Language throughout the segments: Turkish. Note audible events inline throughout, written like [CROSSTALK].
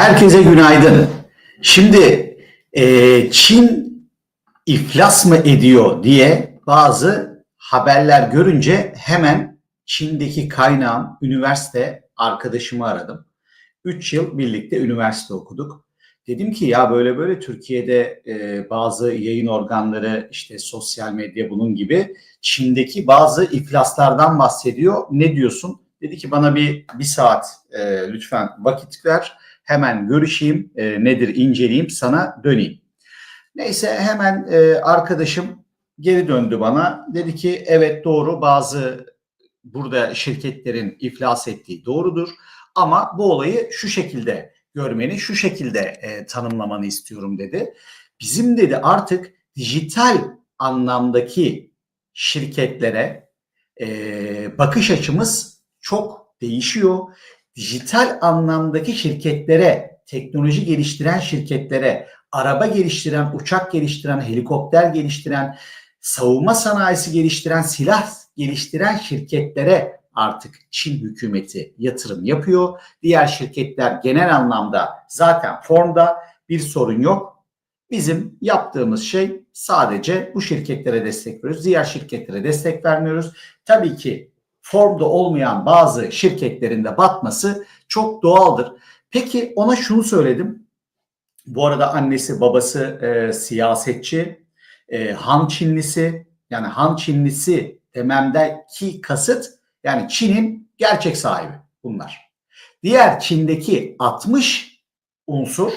Herkese günaydın. Şimdi e, Çin iflas mı ediyor diye bazı haberler görünce hemen Çin'deki kaynağım üniversite arkadaşımı aradım. 3 yıl birlikte üniversite okuduk. Dedim ki ya böyle böyle Türkiye'de e, bazı yayın organları işte sosyal medya bunun gibi Çin'deki bazı iflaslardan bahsediyor. Ne diyorsun? Dedi ki bana bir bir saat e, lütfen vakit ver hemen görüşeyim, e, nedir inceleyeyim, sana döneyim. Neyse hemen e, arkadaşım geri döndü bana. Dedi ki evet doğru bazı burada şirketlerin iflas ettiği doğrudur. Ama bu olayı şu şekilde görmeni, şu şekilde e, tanımlamanı istiyorum dedi. Bizim dedi artık dijital anlamdaki şirketlere e, bakış açımız çok değişiyor dijital anlamdaki şirketlere, teknoloji geliştiren şirketlere, araba geliştiren, uçak geliştiren, helikopter geliştiren, savunma sanayisi geliştiren, silah geliştiren şirketlere artık Çin hükümeti yatırım yapıyor. Diğer şirketler genel anlamda zaten formda bir sorun yok. Bizim yaptığımız şey sadece bu şirketlere destek veriyoruz. Diğer şirketlere destek vermiyoruz. Tabii ki formda olmayan bazı şirketlerin de batması çok doğaldır. Peki ona şunu söyledim. Bu arada annesi babası e, siyasetçi, e, Han Çinlisi yani Han Çinlisi dememdeki kasıt yani Çin'in gerçek sahibi bunlar. Diğer Çin'deki 60 unsur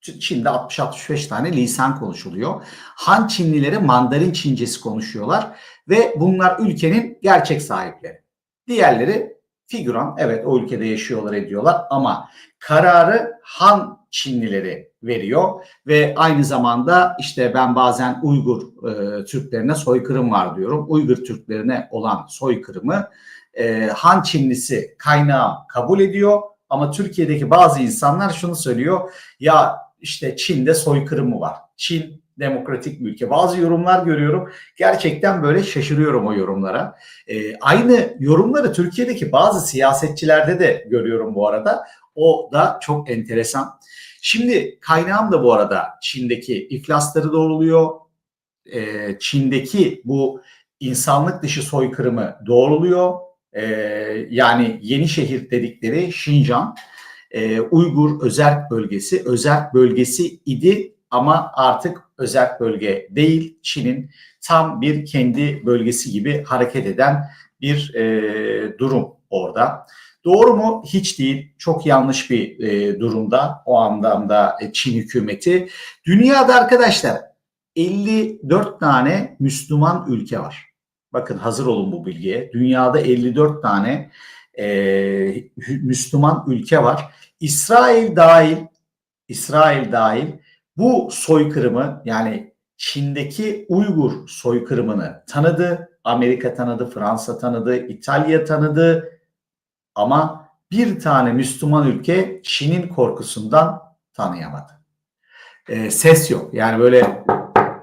Çin'de 60-65 tane lisan konuşuluyor. Han Çinlileri Mandarin Çincesi konuşuyorlar ve bunlar ülkenin gerçek sahipleri. Diğerleri figüran evet o ülkede yaşıyorlar ediyorlar ama kararı Han Çinlileri veriyor ve aynı zamanda işte ben bazen Uygur e, Türklerine soykırım var diyorum. Uygur Türklerine olan soykırımı e, Han Çinlisi kaynağı kabul ediyor ama Türkiye'deki bazı insanlar şunu söylüyor ya işte Çin'de soykırımı var. Çin demokratik bir ülke. Bazı yorumlar görüyorum. Gerçekten böyle şaşırıyorum o yorumlara. E, aynı yorumları Türkiye'deki bazı siyasetçilerde de görüyorum bu arada. O da çok enteresan. Şimdi kaynağım da bu arada Çin'deki iflasları doğruluyor. E, Çin'deki bu insanlık dışı soykırımı doğruluyor. E, yani yeni şehir dedikleri Şincan, e, Uygur özerk bölgesi, özerk bölgesi idi ama artık özel bölge değil, Çin'in tam bir kendi bölgesi gibi hareket eden bir e, durum orada. Doğru mu? Hiç değil. Çok yanlış bir e, durumda o anlamda e, Çin hükümeti. Dünyada arkadaşlar 54 tane Müslüman ülke var. Bakın hazır olun bu bilgiye. Dünyada 54 tane e, Müslüman ülke var. İsrail dahil, İsrail dahil bu soykırımı yani Çin'deki Uygur soykırımını tanıdı. Amerika tanıdı, Fransa tanıdı, İtalya tanıdı. Ama bir tane Müslüman ülke Çin'in korkusundan tanıyamadı. E, ses yok. Yani böyle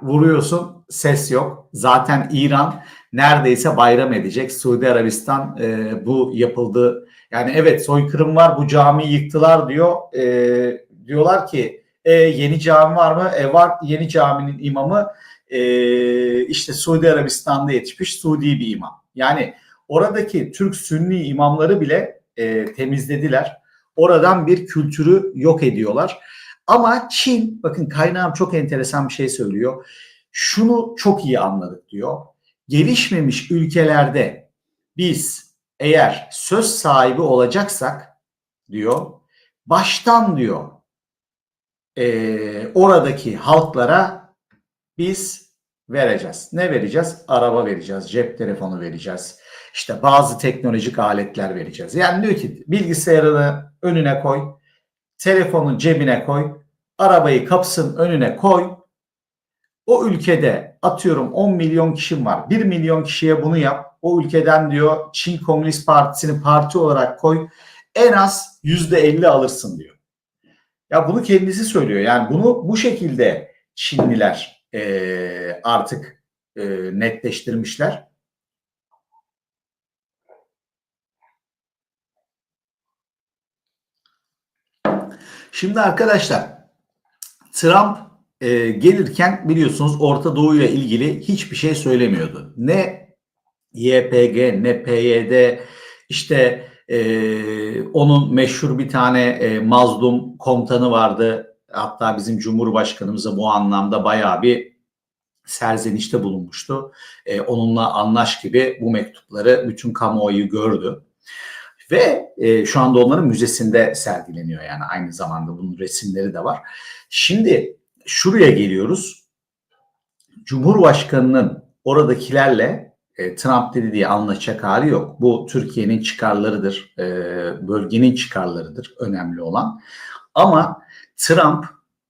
vuruyorsun ses yok. Zaten İran neredeyse bayram edecek. Suudi Arabistan e, bu yapıldı. Yani evet soykırım var bu camiyi yıktılar diyor. E, diyorlar ki e, yeni cami var mı? E, var. Yeni caminin imamı e, işte Suudi Arabistan'da yetişmiş Suudi bir imam. Yani oradaki Türk Sünni imamları bile e, temizlediler. Oradan bir kültürü yok ediyorlar. Ama Çin, bakın kaynağım çok enteresan bir şey söylüyor. Şunu çok iyi anladık diyor. Gelişmemiş ülkelerde biz eğer söz sahibi olacaksak diyor, baştan diyor e, oradaki halklara biz vereceğiz. Ne vereceğiz? Araba vereceğiz, cep telefonu vereceğiz. İşte bazı teknolojik aletler vereceğiz. Yani diyor ki bilgisayarını önüne koy, telefonu cebine koy, arabayı kapısının önüne koy. O ülkede atıyorum 10 milyon kişim var. 1 milyon kişiye bunu yap. O ülkeden diyor Çin Komünist Partisi'ni parti olarak koy. En az %50 alırsın diyor. Ya bunu kendisi söylüyor. Yani bunu bu şekilde Çinliler e, artık e, netleştirmişler. Şimdi arkadaşlar Trump e, gelirken biliyorsunuz Orta Doğu ile ilgili hiçbir şey söylemiyordu. Ne YPG ne PYD işte e, onun meşhur bir tane e, mazlum komutanı vardı. Hatta bizim Cumhurbaşkanımıza bu anlamda bayağı bir serzenişte bulunmuştu. E, onunla anlaş gibi bu mektupları bütün kamuoyu gördü. Ve e, şu anda onların müzesinde sergileniyor yani aynı zamanda bunun resimleri de var. Şimdi şuraya geliyoruz. Cumhurbaşkanının oradakilerle e, Trump dedi diye anlaşacak hali yok. Bu Türkiye'nin çıkarlarıdır, e, bölgenin çıkarlarıdır önemli olan. Ama Trump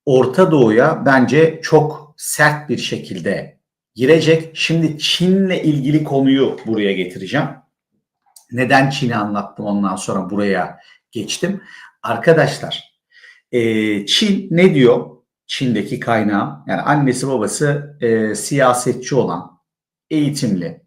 Orta Doğu'ya bence çok sert bir şekilde girecek. Şimdi Çin'le ilgili konuyu buraya getireceğim. Neden Çin'i anlattım ondan sonra buraya geçtim. Arkadaşlar e, Çin ne diyor? Çin'deki kaynağı yani annesi babası e, siyasetçi olan, eğitimli,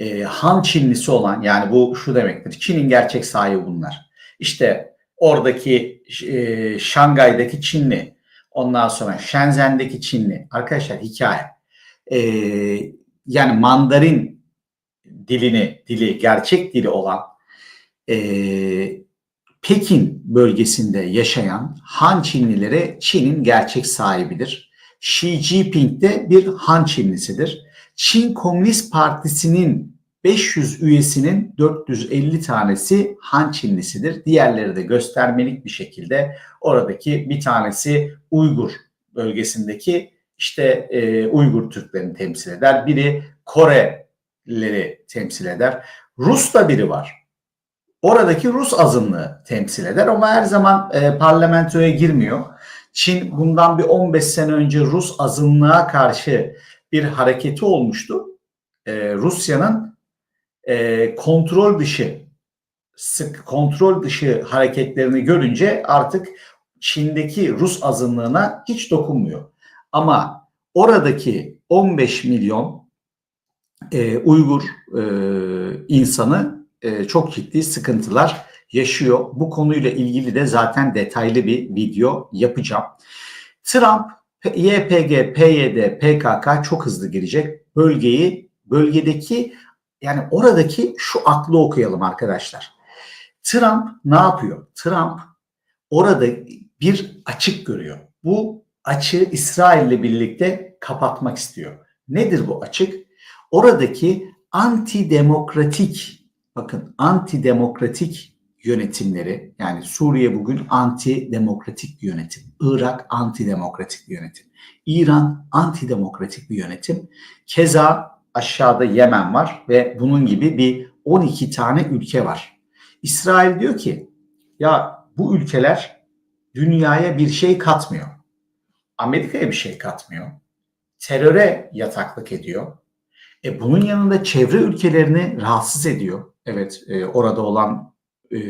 e, Han Çinlisi olan yani bu şu demektir. Çin'in gerçek sahibi bunlar. İşte oradaki e, Şangay'daki Çinli, ondan sonra Shenzhen'deki Çinli. Arkadaşlar hikaye. E, yani Mandarin dilini, dili, gerçek dili olan e, Pekin bölgesinde yaşayan Han Çinlileri Çin'in gerçek sahibidir. Xi Jinping de bir Han Çinlisidir. Çin Komünist Partisi'nin 500 üyesinin 450 tanesi Han Çinlisidir. Diğerleri de göstermelik bir şekilde oradaki bir tanesi Uygur bölgesindeki işte e, Uygur Türklerini temsil eder. Biri Koreleri temsil eder. Rus da biri var. Oradaki Rus azınlığı temsil eder ama her zaman e, parlamentoya girmiyor. Çin bundan bir 15 sene önce Rus azınlığa karşı bir hareketi olmuştu. E, Rusya'nın e, kontrol dışı sık kontrol dışı hareketlerini görünce artık Çin'deki Rus azınlığına hiç dokunmuyor. Ama oradaki 15 milyon e, Uygur e, insanı e, çok ciddi sıkıntılar yaşıyor. Bu konuyla ilgili de zaten detaylı bir video yapacağım. Trump YPG, PYD, PKK çok hızlı girecek. Bölgeyi, bölgedeki yani oradaki şu aklı okuyalım arkadaşlar. Trump ne yapıyor? Trump orada bir açık görüyor. Bu açığı İsrail ile birlikte kapatmak istiyor. Nedir bu açık? Oradaki antidemokratik bakın antidemokratik yönetimleri yani Suriye bugün antidemokratik bir yönetim. Irak antidemokratik bir yönetim. İran antidemokratik bir yönetim. Keza aşağıda Yemen var ve bunun gibi bir 12 tane ülke var. İsrail diyor ki ya bu ülkeler dünyaya bir şey katmıyor. Amerika'ya bir şey katmıyor. Teröre yataklık ediyor. E bunun yanında çevre ülkelerini rahatsız ediyor. Evet e, orada olan e,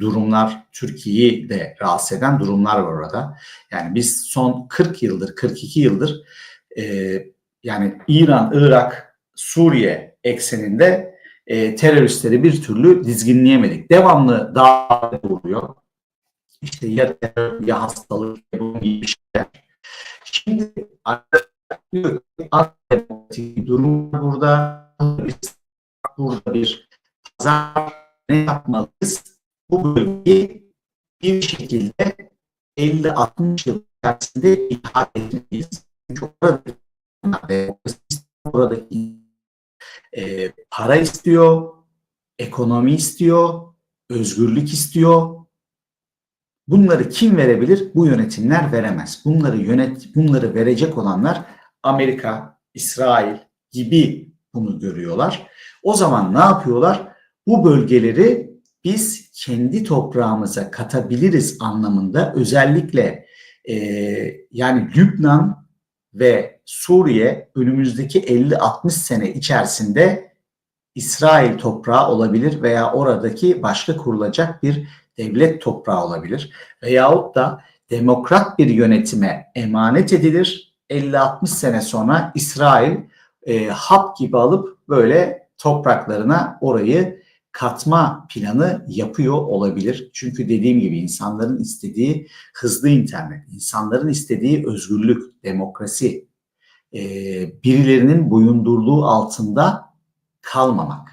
durumlar Türkiye'yi de rahatsız eden durumlar var orada. Yani biz son 40 yıldır, 42 yıldır e, yani İran, Irak, Suriye ekseninde e, teröristleri bir türlü dizginleyemedik. Devamlı dağ vuruyor. İşte ya terör ya hastalık ya bunun gibi şeyler. Şimdi ki durum burada burada bir pazar ne yapmalıyız? Bu bölgeyi bir şekilde 50-60 yıl içerisinde ihal etmeliyiz. Çünkü orada oradaki e, para istiyor, ekonomi istiyor, özgürlük istiyor. Bunları kim verebilir? Bu yönetimler veremez. Bunları yönet bunları verecek olanlar Amerika, İsrail gibi bunu görüyorlar. O zaman ne yapıyorlar? Bu bölgeleri biz kendi toprağımıza katabiliriz anlamında özellikle e, yani Lübnan ve Suriye önümüzdeki 50-60 sene içerisinde İsrail toprağı olabilir veya oradaki başka kurulacak bir devlet toprağı olabilir. Veyahut da demokrat bir yönetime emanet edilir. 50-60 sene sonra İsrail e, hap gibi alıp böyle topraklarına orayı katma planı yapıyor olabilir. Çünkü dediğim gibi insanların istediği hızlı internet, insanların istediği özgürlük, demokrasi, e, birilerinin boyundurluğu altında kalmamak.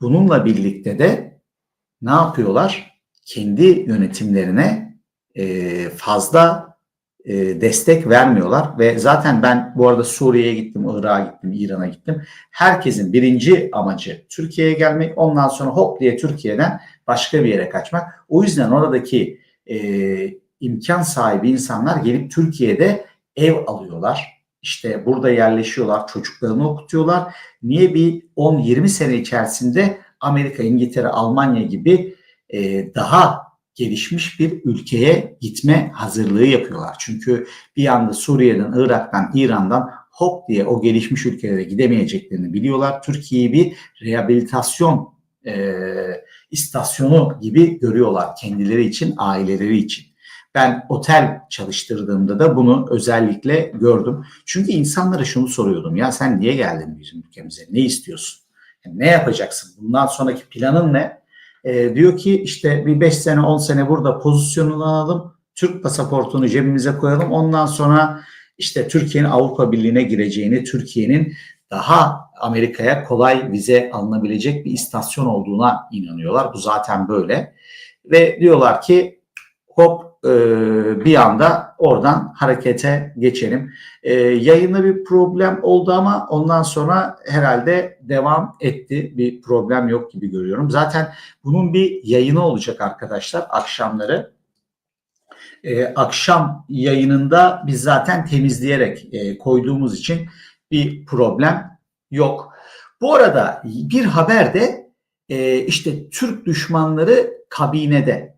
Bununla birlikte de ne yapıyorlar? Kendi yönetimlerine e, fazla e, destek vermiyorlar ve zaten ben bu arada Suriye'ye gittim, Irak'a gittim, İran'a gittim. Herkesin birinci amacı Türkiye'ye gelmek, ondan sonra hop diye Türkiye'den başka bir yere kaçmak. O yüzden oradaki e, imkan sahibi insanlar gelip Türkiye'de ev alıyorlar. İşte burada yerleşiyorlar, çocuklarını okutuyorlar. Niye bir 10-20 sene içerisinde Amerika, İngiltere, Almanya gibi e, daha gelişmiş bir ülkeye gitme hazırlığı yapıyorlar. Çünkü bir yanda Suriye'den, Irak'tan, İran'dan hop diye o gelişmiş ülkelere gidemeyeceklerini biliyorlar. Türkiye'yi bir rehabilitasyon e, istasyonu gibi görüyorlar kendileri için, aileleri için. Ben otel çalıştırdığımda da bunu özellikle gördüm. Çünkü insanlara şunu soruyordum. Ya sen niye geldin bizim ülkemize? Ne istiyorsun? Ne yapacaksın? Bundan sonraki planın ne? E, diyor ki işte bir 5 sene 10 sene burada pozisyonunu alalım. Türk pasaportunu cebimize koyalım. Ondan sonra işte Türkiye'nin Avrupa Birliği'ne gireceğini, Türkiye'nin daha Amerika'ya kolay vize alınabilecek bir istasyon olduğuna inanıyorlar. Bu zaten böyle. Ve diyorlar ki hop e, bir anda oradan harekete geçelim. E, yayında bir problem oldu ama ondan sonra herhalde devam etti. Bir problem yok gibi görüyorum. Zaten bunun bir yayını olacak arkadaşlar akşamları. E, akşam yayınında biz zaten temizleyerek e, koyduğumuz için bir problem yok. Bu arada bir haber de e, işte Türk düşmanları kabinede.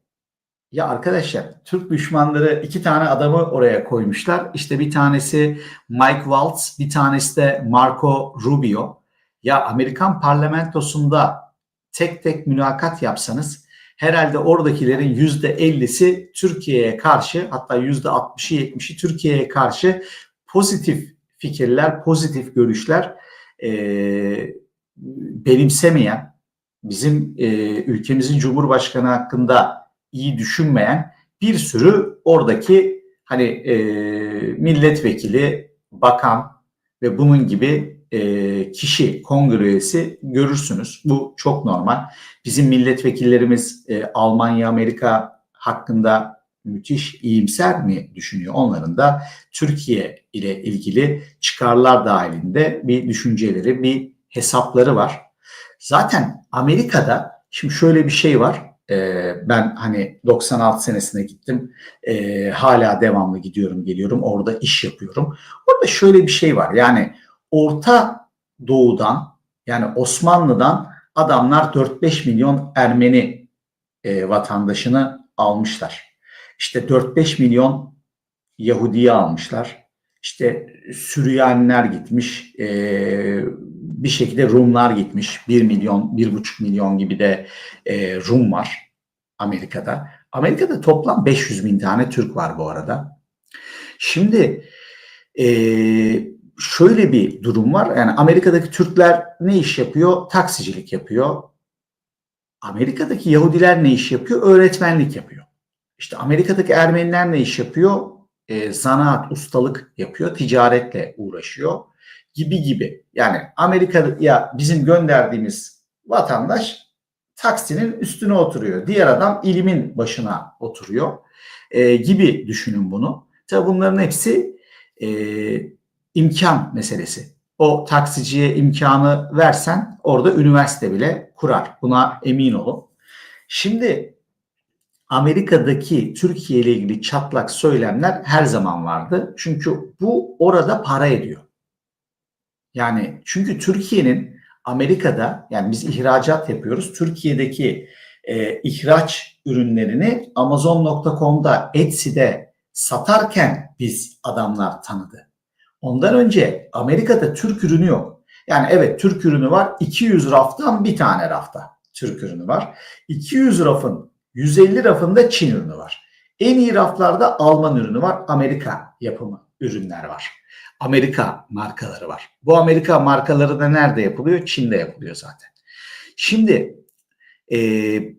Ya arkadaşlar Türk düşmanları iki tane adamı oraya koymuşlar. İşte bir tanesi Mike Waltz, bir tanesi de Marco Rubio. Ya Amerikan parlamentosunda tek tek mülakat yapsanız herhalde oradakilerin yüzde ellisi Türkiye'ye karşı hatta yüzde altmışı yetmişi Türkiye'ye karşı pozitif fikirler, pozitif görüşler e, benimsemeyen, bizim e, ülkemizin Cumhurbaşkanı hakkında iyi düşünmeyen bir sürü oradaki hani e, milletvekili, bakan ve bunun gibi e, kişi kongre üyesi görürsünüz. Bu çok normal. Bizim milletvekillerimiz e, Almanya, Amerika hakkında müthiş iyimser mi düşünüyor? Onların da Türkiye ile ilgili çıkarlar dahilinde bir düşünceleri, bir hesapları var. Zaten Amerika'da şimdi şöyle bir şey var. Ee, ben hani 96 senesine gittim. Ee, hala devamlı gidiyorum geliyorum. Orada iş yapıyorum. Orada şöyle bir şey var. Yani Orta Doğu'dan yani Osmanlı'dan adamlar 4-5 milyon Ermeni e, vatandaşını almışlar. İşte 4-5 milyon Yahudi'yi almışlar. İşte Süryaniler gitmiş, e, bir şekilde Rumlar gitmiş. 1 milyon, 1,5 milyon gibi de e, Rum var Amerika'da. Amerika'da toplam 500 bin tane Türk var bu arada. Şimdi e, şöyle bir durum var. Yani Amerika'daki Türkler ne iş yapıyor? Taksicilik yapıyor. Amerika'daki Yahudiler ne iş yapıyor? Öğretmenlik yapıyor. İşte Amerika'daki Ermeniler ne iş yapıyor? E, zanaat, ustalık yapıyor, ticaretle uğraşıyor gibi gibi. Yani Amerika'ya bizim gönderdiğimiz vatandaş taksinin üstüne oturuyor. Diğer adam ilimin başına oturuyor e, gibi düşünün bunu. Tabi bunların hepsi e, imkan meselesi. O taksiciye imkanı versen orada üniversite bile kurar. Buna emin olun. Şimdi Amerika'daki Türkiye ile ilgili çatlak söylemler her zaman vardı. Çünkü bu orada para ediyor. Yani çünkü Türkiye'nin Amerika'da yani biz ihracat yapıyoruz. Türkiye'deki e, ihraç ürünlerini Amazon.com'da, Etsy'de satarken biz adamlar tanıdı. Ondan önce Amerika'da Türk ürünü yok. Yani evet Türk ürünü var. 200 raftan bir tane rafta Türk ürünü var. 200 rafın 150 rafında Çin ürünü var. En iyi raflarda Alman ürünü var. Amerika yapımı ürünler var. Amerika markaları var. Bu Amerika markaları da nerede yapılıyor? Çin'de yapılıyor zaten. Şimdi E,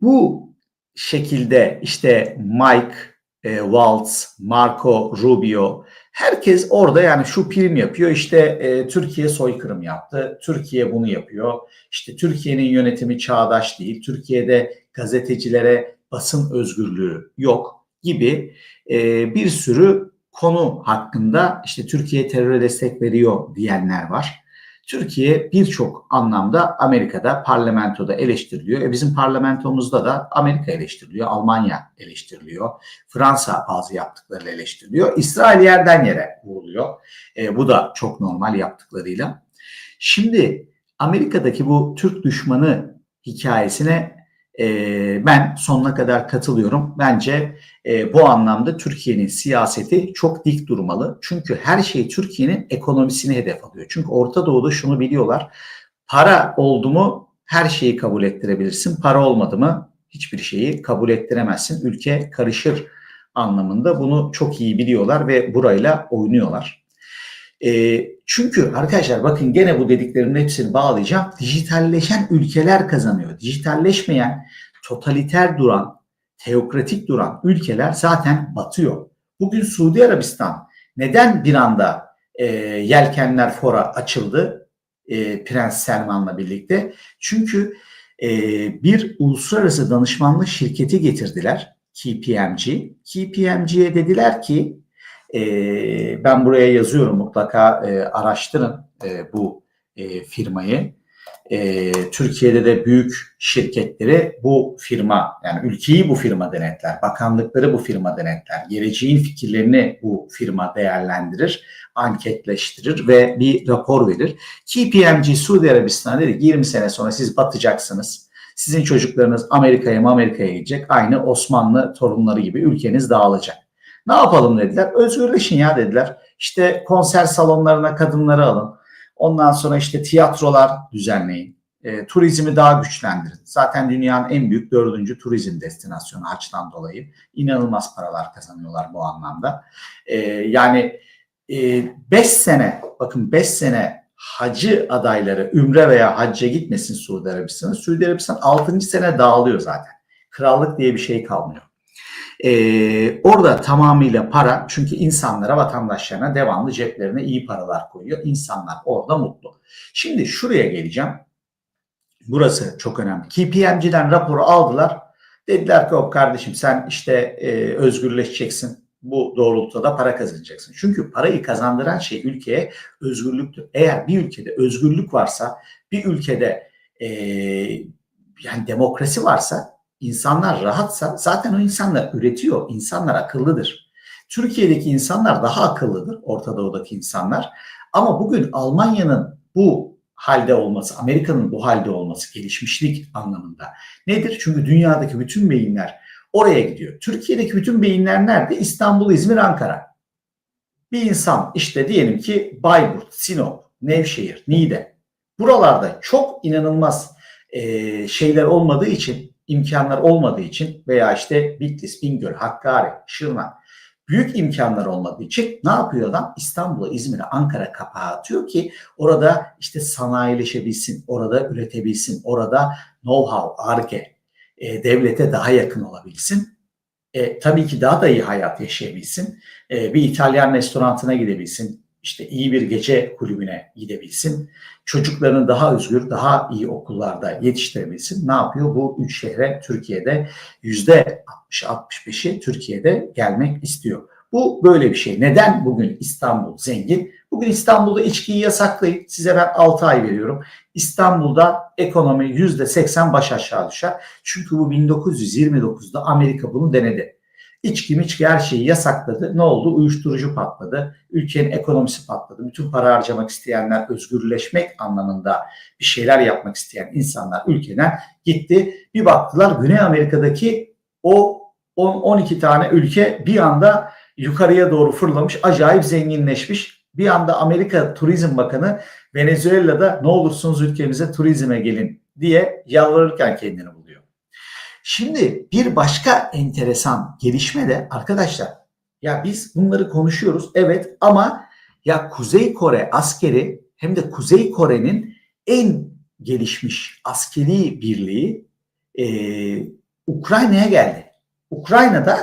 bu şekilde işte Mike e, Waltz, Marco Rubio herkes orada yani şu prim yapıyor işte e, Türkiye soykırım yaptı, Türkiye bunu yapıyor. İşte Türkiye'nin yönetimi çağdaş değil, Türkiye'de gazetecilere basın özgürlüğü yok gibi e, bir sürü konu hakkında işte Türkiye teröre destek veriyor diyenler var. Türkiye birçok anlamda Amerika'da parlamentoda eleştiriliyor. E bizim parlamentomuzda da Amerika eleştiriliyor, Almanya eleştiriliyor, Fransa bazı yaptıkları eleştiriliyor. İsrail yerden yere vuruluyor. E, bu da çok normal yaptıklarıyla. Şimdi Amerika'daki bu Türk düşmanı hikayesine e, ben sonuna kadar katılıyorum. Bence e, bu anlamda Türkiye'nin siyaseti çok dik durmalı. Çünkü her şey Türkiye'nin ekonomisini hedef alıyor. Çünkü Orta Doğu'da şunu biliyorlar. Para oldu mu her şeyi kabul ettirebilirsin. Para olmadı mı hiçbir şeyi kabul ettiremezsin. Ülke karışır anlamında bunu çok iyi biliyorlar ve burayla oynuyorlar. E, çünkü arkadaşlar bakın gene bu dediklerimin hepsini bağlayacağım. Dijitalleşen ülkeler kazanıyor. Dijitalleşmeyen, totaliter duran, teokratik duran ülkeler zaten batıyor. Bugün Suudi Arabistan neden bir anda e, yelkenler fora açıldı e, Prens Selman'la birlikte? Çünkü e, bir uluslararası danışmanlık şirketi getirdiler KPMG. KPMG'ye dediler ki e, ben buraya yazıyorum mutlaka e, araştırın e, bu e, firmayı. E, Türkiye'de de büyük şirketleri bu firma yani ülkeyi bu firma denetler, bakanlıkları bu firma denetler, geleceğin fikirlerini bu firma değerlendirir, anketleştirir ve bir rapor verir. KPMG Suudi Arabistan dedi ki 20 sene sonra siz batacaksınız. Sizin çocuklarınız Amerika'ya Amerika'ya gidecek. Aynı Osmanlı torunları gibi ülkeniz dağılacak. Ne yapalım dediler. Özgürleşin ya dediler. İşte konser salonlarına kadınları alın. Ondan sonra işte tiyatrolar düzenleyin. E, turizmi daha güçlendirin. Zaten dünyanın en büyük dördüncü turizm destinasyonu açtan dolayı. inanılmaz paralar kazanıyorlar bu anlamda. E, yani 5 e, sene, bakın 5 sene hacı adayları ümre veya hacca gitmesin Suudi Arabistan'a. Suudi Arabistan 6. sene dağılıyor zaten. Krallık diye bir şey kalmıyor. Ee, orada tamamıyla para çünkü insanlara, vatandaşlarına devamlı ceplerine iyi paralar koyuyor. İnsanlar orada mutlu. Şimdi şuraya geleceğim. Burası çok önemli. KPMG'den raporu aldılar. Dediler ki o kardeşim sen işte e, özgürleşeceksin. Bu doğrultuda para kazanacaksın. Çünkü parayı kazandıran şey ülkeye özgürlüktür. Eğer bir ülkede özgürlük varsa, bir ülkede e, yani demokrasi varsa insanlar rahatsa zaten o insanlar üretiyor. İnsanlar akıllıdır. Türkiye'deki insanlar daha akıllıdır. Orta Doğu'daki insanlar. Ama bugün Almanya'nın bu halde olması, Amerika'nın bu halde olması gelişmişlik anlamında nedir? Çünkü dünyadaki bütün beyinler oraya gidiyor. Türkiye'deki bütün beyinler nerede? İstanbul, İzmir, Ankara. Bir insan işte diyelim ki Bayburt, Sinop, Nevşehir, Niğde. Buralarda çok inanılmaz şeyler olmadığı için imkanlar olmadığı için veya işte Bitlis, Bingöl, Hakkari, Şırnak büyük imkanlar olmadığı için ne yapıyor adam? İstanbul'a, İzmir'e, Ankara kapağı atıyor ki orada işte sanayileşebilsin, orada üretebilsin, orada know-how, arge, e, devlete daha yakın olabilsin. E, tabii ki daha da iyi hayat yaşayabilsin. E, bir İtalyan restoranına gidebilsin işte iyi bir gece kulübüne gidebilsin. Çocuklarını daha özgür, daha iyi okullarda yetiştirebilsin. Ne yapıyor? Bu üç şehre Türkiye'de yüzde 60-65'i Türkiye'de gelmek istiyor. Bu böyle bir şey. Neden bugün İstanbul zengin? Bugün İstanbul'da içkiyi yasaklayın. Size ben 6 ay veriyorum. İstanbul'da ekonomi %80 baş aşağı düşer. Çünkü bu 1929'da Amerika bunu denedi. İçki miçki her şeyi yasakladı. Ne oldu? Uyuşturucu patladı. Ülkenin ekonomisi patladı. Bütün para harcamak isteyenler özgürleşmek anlamında bir şeyler yapmak isteyen insanlar ülkeden gitti. Bir baktılar Güney Amerika'daki o 10-12 tane ülke bir anda yukarıya doğru fırlamış. Acayip zenginleşmiş. Bir anda Amerika Turizm Bakanı Venezuela'da ne olursunuz ülkemize turizme gelin diye yalvarırken kendini buluyor. Şimdi bir başka enteresan gelişme de arkadaşlar ya biz bunları konuşuyoruz evet ama ya Kuzey Kore askeri hem de Kuzey Kore'nin en gelişmiş askeri birliği e, Ukrayna'ya geldi. Ukrayna'da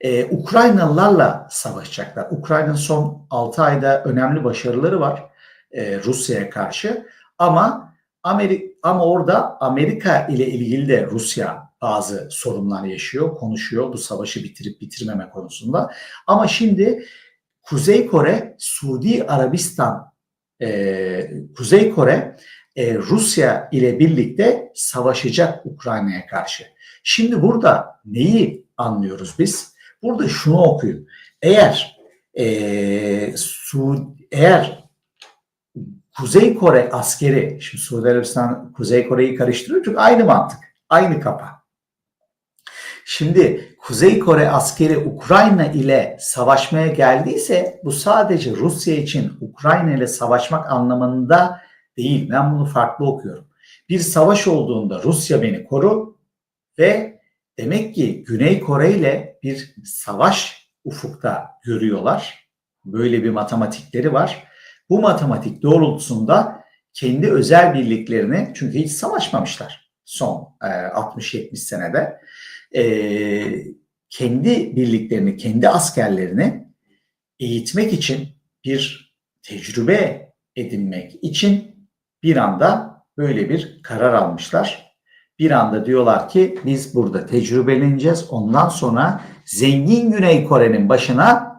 e, Ukraynalılarla savaşacaklar. Ukrayna'nın son 6 ayda önemli başarıları var e, Rusya'ya karşı. Ama Amerika ama orada Amerika ile ilgili de Rusya bazı sorunlar yaşıyor, konuşuyor bu savaşı bitirip bitirmeme konusunda. Ama şimdi Kuzey Kore, Suudi Arabistan, e, Kuzey Kore e, Rusya ile birlikte savaşacak Ukrayna'ya karşı. Şimdi burada neyi anlıyoruz biz? Burada şunu okuyun. Eğer e, Su, eğer Kuzey Kore askeri, şimdi Suudi Arabistan Kuzey Kore'yi karıştırıyor çünkü aynı mantık, aynı kafa. Şimdi Kuzey Kore askeri Ukrayna ile savaşmaya geldiyse bu sadece Rusya için Ukrayna ile savaşmak anlamında değil. Ben bunu farklı okuyorum. Bir savaş olduğunda Rusya beni koru ve demek ki Güney Kore ile bir savaş ufukta görüyorlar. Böyle bir matematikleri var. Bu matematik doğrultusunda kendi özel birliklerini çünkü hiç savaşmamışlar son e, 60-70 senede e, kendi birliklerini, kendi askerlerini eğitmek için bir tecrübe edinmek için bir anda böyle bir karar almışlar. Bir anda diyorlar ki biz burada tecrübeleneceğiz. Ondan sonra zengin Güney Kore'nin başına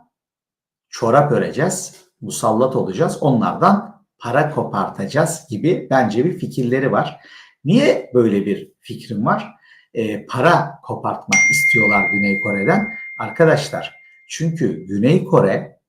çorap öreceğiz. Musallat olacağız. Onlardan para kopartacağız gibi bence bir fikirleri var. Niye böyle bir fikrim var? E, para kopartmak istiyorlar Güney Kore'den. Arkadaşlar çünkü Güney Kore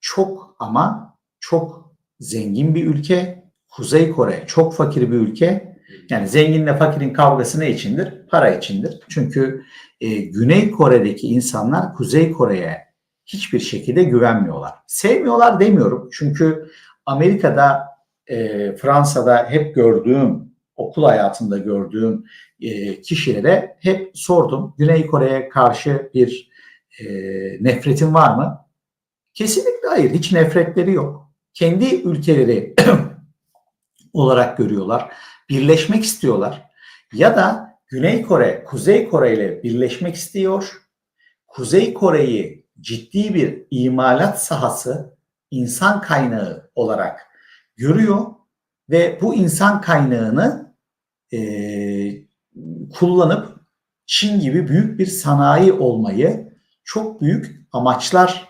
çok ama çok zengin bir ülke. Kuzey Kore çok fakir bir ülke. Yani zenginle fakirin kavgası ne içindir? Para içindir. Çünkü e, Güney Kore'deki insanlar Kuzey Kore'ye hiçbir şekilde güvenmiyorlar. Sevmiyorlar demiyorum. Çünkü Amerika'da, e, Fransa'da hep gördüğüm, okul hayatında gördüğüm e, kişilere hep sordum. Güney Kore'ye karşı bir e, nefretin var mı? Kesinlikle hayır. Hiç nefretleri yok. Kendi ülkeleri [CLEARS THROAT] olarak görüyorlar. Birleşmek istiyorlar. Ya da Güney Kore, Kuzey Kore ile birleşmek istiyor. Kuzey Kore'yi ciddi bir imalat sahası, insan kaynağı olarak görüyor ve bu insan kaynağını e, kullanıp Çin gibi büyük bir sanayi olmayı çok büyük amaçlar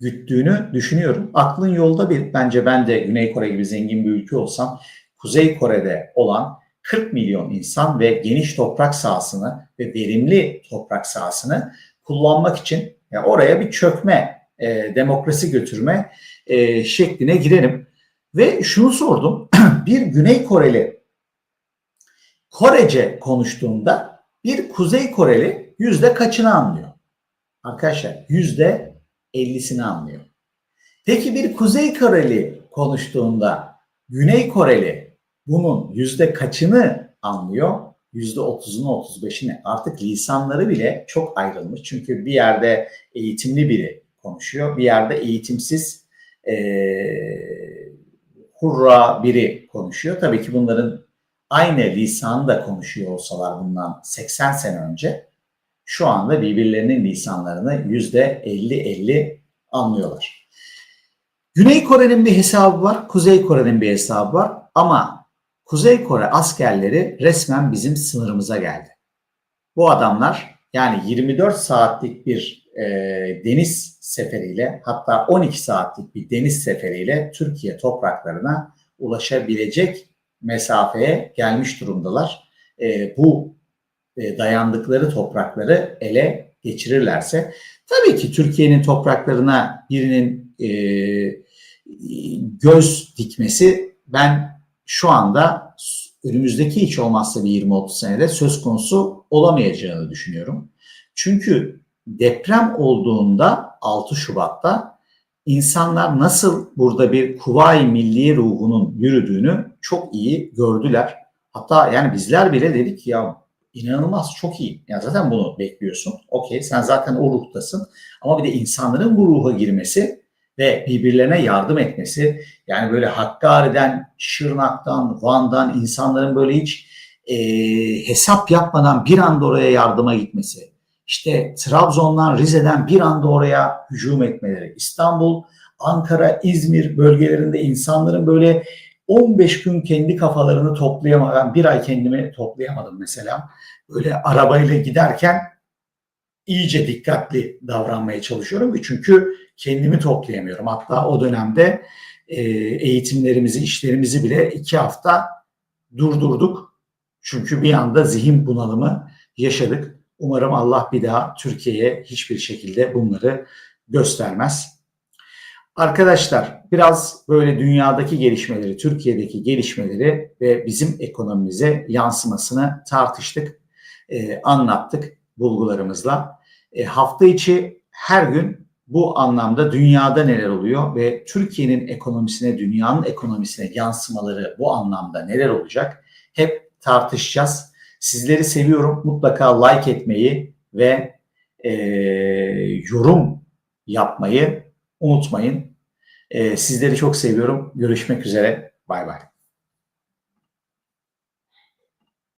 güttüğünü düşünüyorum. Aklın yolda bir bence ben de Güney Kore gibi zengin bir ülke olsam Kuzey Kore'de olan 40 milyon insan ve geniş toprak sahasını ve verimli toprak sahasını kullanmak için yani oraya bir çökme, e, demokrasi götürme e, şekline girelim. Ve şunu sordum, [CLEARS THROAT] bir Güney Koreli Korece konuştuğunda bir Kuzey Koreli yüzde kaçını anlıyor? Arkadaşlar yüzde ellisini anlıyor. Peki bir Kuzey Koreli konuştuğunda Güney Koreli bunun yüzde kaçını anlıyor? Yüzde otuzunu, otuz beşini. Artık lisanları bile çok ayrılmış. Çünkü bir yerde eğitimli biri konuşuyor, bir yerde eğitimsiz ee, hurra biri konuşuyor. Tabii ki bunların aynı lisanı da konuşuyor olsalar bundan 80 sene önce şu anda birbirlerinin lisanlarını yüzde 50-50 anlıyorlar. Güney Kore'nin bir hesabı var, Kuzey Kore'nin bir hesabı var ama Kuzey Kore askerleri resmen bizim sınırımıza geldi. Bu adamlar yani 24 saatlik bir e, deniz seferiyle hatta 12 saatlik bir deniz seferiyle Türkiye topraklarına ulaşabilecek mesafeye gelmiş durumdalar. E, bu e, dayandıkları toprakları ele geçirirlerse tabii ki Türkiye'nin topraklarına birinin e, göz dikmesi ben şu anda önümüzdeki hiç olmazsa bir 20-30 senede söz konusu olamayacağını düşünüyorum. Çünkü deprem olduğunda 6 Şubat'ta insanlar nasıl burada bir Kuvayi Milli ruhunun yürüdüğünü çok iyi gördüler. Hatta yani bizler bile dedik ya inanılmaz çok iyi. Yani zaten bunu bekliyorsun. Okey sen zaten o ruhtasın. Ama bir de insanların bu ruha girmesi ve birbirlerine yardım etmesi yani böyle Hakkari'den, Şırnak'tan, Van'dan insanların böyle hiç e, hesap yapmadan bir anda oraya yardıma gitmesi, işte Trabzon'dan, Rize'den bir anda oraya hücum etmeleri, İstanbul, Ankara, İzmir bölgelerinde insanların böyle 15 gün kendi kafalarını toplayamadan, bir ay kendimi toplayamadım mesela. Böyle arabayla giderken iyice dikkatli davranmaya çalışıyorum. Çünkü kendimi toplayamıyorum. Hatta o dönemde e, eğitimlerimizi, işlerimizi bile iki hafta durdurduk. Çünkü bir anda zihin bunalımı yaşadık. Umarım Allah bir daha Türkiye'ye hiçbir şekilde bunları göstermez. Arkadaşlar biraz böyle dünyadaki gelişmeleri, Türkiye'deki gelişmeleri ve bizim ekonomimize yansımasını tartıştık, e, anlattık bulgularımızla. E, hafta içi her gün bu anlamda dünyada neler oluyor ve Türkiye'nin ekonomisine, dünyanın ekonomisine yansımaları bu anlamda neler olacak hep tartışacağız. Sizleri seviyorum. Mutlaka like etmeyi ve e, yorum yapmayı unutmayın. E, sizleri çok seviyorum. Görüşmek üzere. Bay bay.